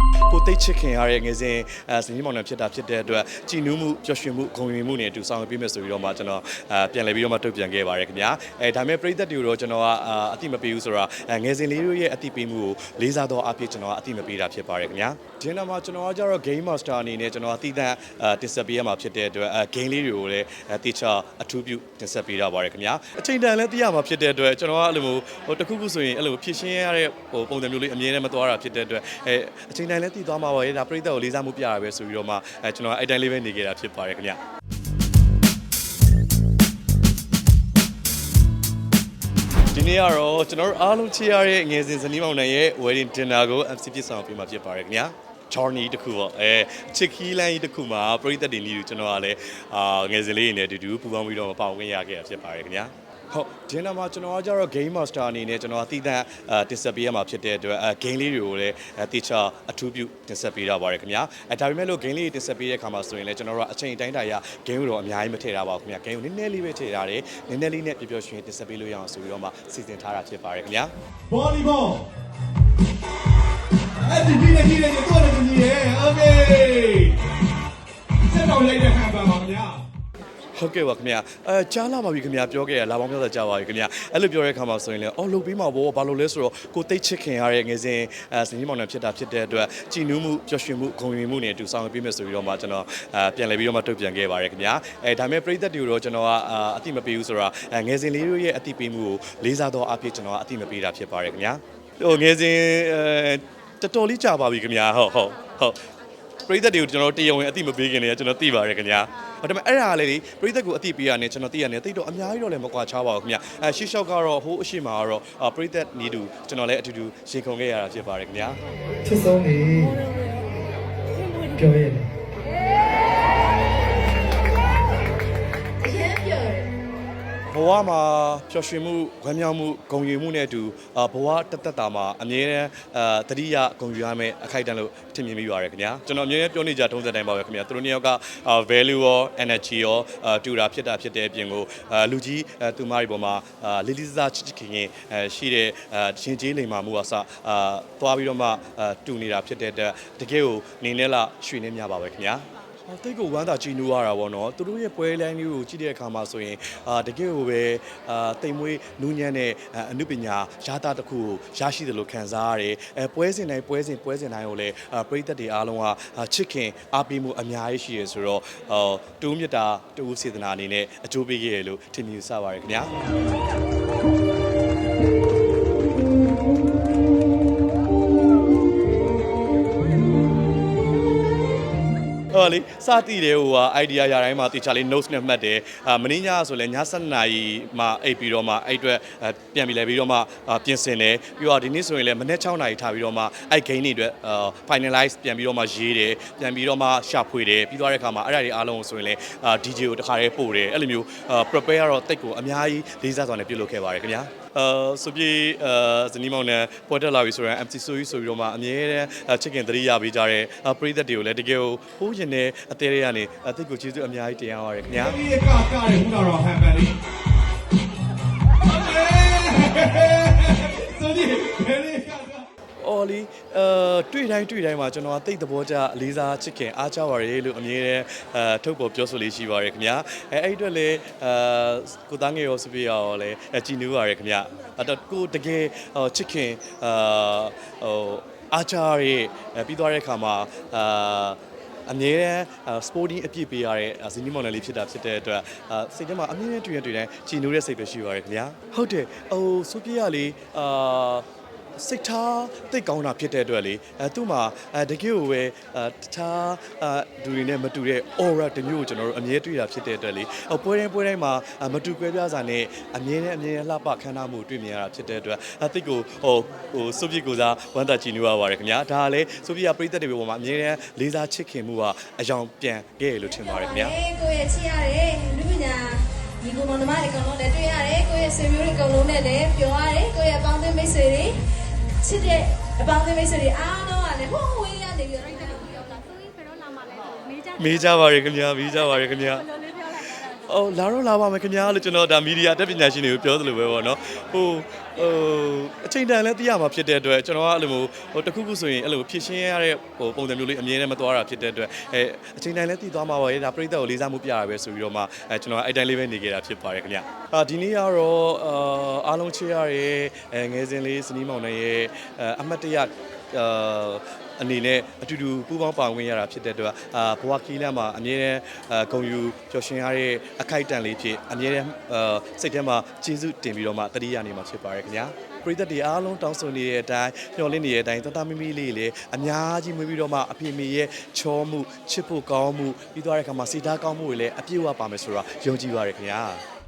you ကိုသိတ်ချစ်ခင်ရတဲ့ငယ်စဉ်အဲစနေမောင်နှံဖြစ်တာဖြစ်တဲ့အတွက်ကြည်နူးမှုပျော်ရွှင်မှုဂုဏ်ယူမှုနဲ့အတူဆောင်ရွက်ပေးမယ်ဆိုပြီးတော့မှကျွန်တော်အဲပြန်လည်ပြီးတော့မှတုတ်ပြန်ခဲ့ပါရခင်ဗျာအဲဒါပေမဲ့ပရိသတ်တွေကိုတော့ကျွန်တော်ကအအတိမပေးဘူးဆိုတော့အဲငယ်စဉ်လေးတို့ရဲ့အတိပေးမှုကိုလေးစားတော့အပြည့်ကျွန်တော်ကအတိမပေးတာဖြစ်ပါရခင်ဗျာဒီနေ့မှာကျွန်တော်ကကြတော့ game master အနေနဲ့ကျွန်တော်အတိအသအဲတင်ဆက်ပေးရမှာဖြစ်တဲ့အတွက်အဲ game လေးတွေကိုလည်းအဲတေချာအထူးပြုတင်ဆက်ပေးတာပါရခင်ဗျာအချိန်တန်လည်းသိရမှာဖြစ်တဲ့အတွက်ကျွန်တော်ကအဲ့လိုမျိုးဟိုတစ်ခုခုဆိုရင်အဲ့လိုဖြစ်ရှင်းရတဲ့ဟိုပုံစံမျိုးလေးအမြဲတမ်းမသွားတာဖြစ်တဲ့အတွက်အဲအချိန်တန်လည်းသိသွားမှာပါရဲ့ဒါပရိသတ်ကိုလေးစားမှုပြရပဲဆိုပြီးတော့မှအဲကျွန်တော်အဲ့တိုင်းလေးပဲနေခဲ့တာဖြစ်ပါတယ်ခင်ဗျဒီနေ့ကတော့ကျွန်တော်တို့အားလုံးချစ်ရတဲ့ငယ်စဉ်ဇနီးမောင်နှံရဲ့ wedding dinner ကို MC ပြစ်ဆောင်ပေးမှာဖြစ်ပါတယ်ခင်ဗျာ journey တစ်ခုပေါ့အဲချစ်ခီးလိုင်းတစ်ခုမှာပရိသတ်တွေနေလို့ကျွန်တော်ကလည်းအာငယ်စဉ်လေးတွေနဲ့အတူတူပူပေါင်းပြီးတော့မပေါင်းခွင့်ရခဲ့တာဖြစ်ပါတယ်ခင်ဗျာ ဟုတ်ဒီနေ့မှာကျွန်တော်ကကြတော့ game master အနေနဲ့ကျွန်တော်အသီးသန့်အာတင်ဆက်ပေးရမှာဖြစ်တဲ့အတွက်အဲ game လေးတွေကိုလည်းအဲတေချာအထူးပြုတင်ဆက်ပေးတာပါတယ်ခင်ဗျာအဲဒါပေမဲ့လို့ game လေးတွေတင်ဆက်ပေးတဲ့အခါမှာဆိုရင်လည်းကျွန်တော်တို့ကအချိန်တိုင်းတာရ game ကိုတော့အများကြီးမထည့်တာပါဘူးခင်ဗျာ game ကိုနည်းနည်းလေးပဲထည့်ထားတယ်နည်းနည်းလေးနဲ့ပျော်ပျော်ရွှင်ရွှင်တင်ဆက်ပေးလို့ရအောင်ဆိုပြီးတော့မှစီစဉ်ထားတာဖြစ်ပါတယ်ခင်ဗျာ volleyball အဲ့ဒီဒီနဲ့ဒီနဲ့တော့လည်းညီရဲ့โอเคစက်တော်လိုက်တဲ့ခံပါပါခင်ဗျာ ဟုတ်ကဲ့ပါခင်ဗျာအဲကြားလာပါပြီခင်ဗျာပြောခဲ့ရလာပေါင်းပြောတာကြားပါပြီခင်ဗျာအဲ့လိုပြောတဲ့အခါမှာဆိုရင်လည်းအော်လုပ်ပြီးမှာဘောဘာလို့လဲဆိုတော့ကိုသိတ်ချစ်ခင်ရတဲ့ငယ်စဉ်အဲစနေမောင်နှံဖြစ်တာဖြစ်တဲ့အတွက်ကြည်နူးမှုပျော်ရွှင်မှုဂုဏ်ယူမှုနဲ့အတူဆောင်ရွက်ပေးမယ်ဆိုပြီးတော့မှကျွန်တော်အဲပြန်လည်ပြီးတော့မှတုတ်ပြန်ခဲ့ပါရခင်ဗျာအဲဒါပေမဲ့ပရိသတ်တွေကိုတော့ကျွန်တော်ကအအတိမပေးဘူးဆိုတော့အဲငယ်စဉ်လေးတို့ရဲ့အတိပေးမှုကိုလေးစားတော့အဖြစ်ကျွန်တော်ကအတိမပေးတာဖြစ်ပါရခင်ဗျာဟိုငယ်စဉ်အဲတော်တော်လေးကြာပါပြီခင်ဗျာဟုတ်ဟုတ်ဟုတ် ပရိသတ်တွေကိုကျွန်တော်တရားဝင်အသိမပေးခင်နေကျွန်တော်သိပါရခင်ဗျာ။ဒါပေမဲ့အဲ့ဒါလေးပရိသတ်ကိုအသိပေးရနေကျွန်တော်သိရနေတိတ်တော့အများကြီးတော့လည်းမကွာခြားပါဘူးခင်ဗျာ။အဲရှေ့လျှောက်ကတော့ဟိုးအရှိမကတော့အာပရိသတ်နေတူကျွန်တော်လည်းအတူတူရှင်းခုံခဲ့ရတာဖြစ်ပါတယ်ခင်ဗျာချစ်ဆုံးနေပြောရတယ် ဘဝမှာပျော်ရွှင်မှုဝမ်းမြောက်မှုဂုဏ်ယူမှုနဲ့အတူအာဘဝတက်တက်တာမှာအမြဲတမ်းအာတတိယဂုဏ်ယူရမယ့်အခိုက်အတန့်လို့ထင်မြင်မိပါရခင်ဗျာ။ကျွန်တော်အမြဲတမ်းပြောနေကြတုံးစက်တိုင်းပါပဲခင်ဗျာ။သူတို့နှစ်ယောက်ကအာ value ရော energy ရောအာတူတာဖြစ်တာဖြစ်တဲ့အပြင်ကိုအာလူကြီးအဲသူမတွေပေါ်မှာအာလေးလေးစားစားချစ်ချစ်ခင်ခင်အဲရှိတဲ့အာရှင်ကျေးလိမ်မာမှုအစအာသွားပြီးတော့မှအာတူနေတာဖြစ်တဲ့အတွက်တကယ်ကိုနေနဲ့လားရွှေနေမြပါပဲခင်ဗျာ။ဟော တိတ်ကိုဝမ်းသာကြည်နူးရတာပေါ့နော်သူတို့ရဲ့ပွဲလိုင်းလေးကိုကြည့်တဲ့အခါမှာဆိုရင်အာတကယ်ကိုပဲအာတိမ်မွေးနူးညံ့တဲ့အနုပညာရတာတစ်ခုကိုရရှိတယ်လို့ခံစားရတယ်အဲပွဲစဉ်တိုင်းပွဲစဉ်ပွဲစဉ်တိုင်းကိုလည်းအာပရိသတ်တွေအားလုံးကအာချစ်ခင်အားပေးမှုအများကြီးရှိရဆိုတော့အော်တူးမြတ်တာတူးစေတနာအနေနဲ့အကျိုးပေးခဲ့ရလို့ထင်မြင်စပါရခင်ဗျာ ဟောလေစတိတယ်ဟိုဟာ idea ရတိုင်းမှာတေချာလေး notes နဲ့မှတ်တယ်အာမင်းညဆိုလဲည7နာရီမှအိပ်ပြီးတော့မှအဲ့အတွက်အာပြန်ပြီးလဲပြီးတော့မှအာပြင်ဆင်တယ်ပြီးတော့ဒီနေ့ဆိုရင်လဲမနေ့6နာရီထားပြီးတော့မှအဲ့ game တွေအတွက်အာ finalize ပြန်ပြီးတော့မှရေးတယ်ပြန်ပြီးတော့မှရှာဖွေတယ်ပြီးသွားတဲ့အခါမှာအဲ့ဒါတွေအားလုံးကိုဆိုရင်လဲအာ DJ ကိုတခါတည်းပို့တယ်အဲ့လိုမျိုးအာ prepare ကတော့တိတ်ကိုအများကြီးလေးစားစွာနဲ့ပြုလုပ်ခဲ့ပါတယ်ခင်ဗျာအာဆိုပြီးအာဇနီးမောင်နဲ့ပွဲတက်လာပြီဆိုရင် MC ဆိုကြီးဆိုပြီးတော့မှအမြဲတမ်းချစ်ခင်သတိရပေးကြတဲ့အာပရိသတ်တွေကိုလည်းတကယ်ကိုဟိုးရင်နဲ့အသေးလေးကနေအသိကိုကျေးဇူးအများကြီးတင်ရပါတယ်ခင်ဗျာဒီကကတဲ့ဟူတာတော့ဟန်ပန်လေးဆိုဒီဘယ်လေးကကအော်လီအဲတွေ့တိုင်းတွေ့တိုင်းမှာကျွန်တော်ကတိတ်သဘောကျအလေးစားချစ်ခင်အားကြပါရလို့အမြဲတမ်းအဲထုတ်ပေါ်ပြောဆိုလေးရှိပါရခင်ဗျာအဲအဲ့ဒီအတွက်လည်းအဲကိုသားငယ်ရောစပြရောလည်းအကြည်နူးပါရခင်ဗျာအဲ့တော့ကိုတကယ်ဟိုချစ်ခင်အာဟိုအားကြရတဲ့ပြီးသွားတဲ့အခါမှာအာ အမြဲတမ်း sporting အပြည့်ပေးရတဲ့ဇီနီမောင်နယ်လေးဖြစ်တာဖြစ်တဲ့အတွက်အာစိတ်ထဲမှာအမြဲတမ်းတွေ့ရင်တွေ့တိုင်းကြည်နူးတဲ့စိတ်ပဲရှိပါရခင်ဗျာဟုတ်တယ်ဟိုစူပြရလေးအာ စိတ်ထားတိတ်ကောင်းတာဖြစ်တဲ့အတွက်လေအဲသူ့မှာအဲတကယ်ကိုပဲအဲတခြားအဲဒူတွေနဲ့မတူတဲ့ aura တစ်မျိုးကိုကျွန်တော်တို့အမြဲတွေ့တာဖြစ်တဲ့အတွက်လေဟိုပွဲတိုင်းပွဲတိုင်းမှာအဲမတူကွဲပြားစာနဲ့အမြဲတမ်းအမြဲတမ်းလှပခမ်းနားမှုတွေ့မြင်ရတာဖြစ်တဲ့အတွက်အဲတိတ်ကိုဟိုဟိုစုပြစ်ကိုစားဝမ်းသာကြည်နူးရပါတယ်ခင်ဗျာဒါကလည်းစုပြစ်ကပြိသက်တွေပေါ်မှာအမြဲတမ်းလေးစားချစ်ခင်မှုကအယောင်ပြန်ခဲ့ရလို့ထင်ပါတယ်ခင်ဗျာကိုယ့်ရဲ့ချစ်ရတယ်လူပညာဒီကောင်မတွေအကုန်လုံးလည်းတွေ့ရတယ်ကိုယ့်ရဲ့ဆွေမျိုးတွေအကုန်လုံးနဲ့လည်းပြောရတယ်ကိုယ့်ရဲ့အပေါင်းအသင်းမိတ်ဆွေတွေ ချစ်တဲ့အပေါင်းအသင်းမိတ်ဆွေတွေအားလုံးကလည်းဟိုးဝေးရနေပြီးတော့မေးကြပါရခင်ဗျာမေးကြပါရခင်ဗျာအော်လာတော့လာပါမယ်ခင်ဗျာလို့ကျွန်တော်ဒါမီဒီယာတက်ပညာရှင်တွေကိုပြောသလိုပဲပေါ့နော်ဟို ဟဟိုအချိန်တန်လည်းသိရမှာဖြစ်တဲ့အတွက်ကျွန်တော်ကအဲ့လိုမျိုးဟိုတစ်ခုခုဆိုရင်အဲ့လိုဖြစ်ရှင်းရတဲ့ဟိုပုံစံမျိုးလေးအမြဲတမ်းမသွားတာဖြစ်တဲ့အတွက်အဲအချိန်တန်လည်းသိသွားမှာပါရဲ့ဒါပြိတ္တကိုလေးစားမှုပြရပဲဆိုပြီးတော့မှအဲကျွန်တော်ကအဲ့တိုင်းလေးပဲနေခဲ့တာဖြစ်ပါတယ်ခင်ဗျအာဒီနေ့ကတော့အာအားလုံးချေရရဲ့အဲငယ်စဉ်လေးစနီးမောင်နဲ့ရဲ့အဲအမှတ်တရအာ အနေနဲ့အတူတူပူးပေါင်းပါဝင်ရတာဖြစ်တဲ့အတွက်အာဘဝကီးလမ်းမှာအမြဲတမ်းအာဂုံယူပျော်ရွှင်ရတဲ့အခိုက်အတန့်လေးဖြစ်အမြဲတမ်းအာစိတ်ထဲမှာကျေးဇူးတင်ပြီးတော့မှတတိယနေမှာဖြစ်ပါရယ်ခင်ဗျာပရိသတ်တွေအားလုံးတောင်းဆိုနေတဲ့အတိုင်းမျှော်လင့်နေတဲ့အတိုင်းတတမမီလေးလေးအများကြီးမွေးပြီးတော့မှအဖေမေရဲ့ချောမှုချစ်ဖို့ကောင်းမှုပြီးသွားတဲ့အခါမှာစိတ်ဓာတ်ကောင်းမှုတွေလည်းအပြည့်အဝပါမယ်ဆိုတော့ယုံကြည်ပါရယ်ခင်ဗျာ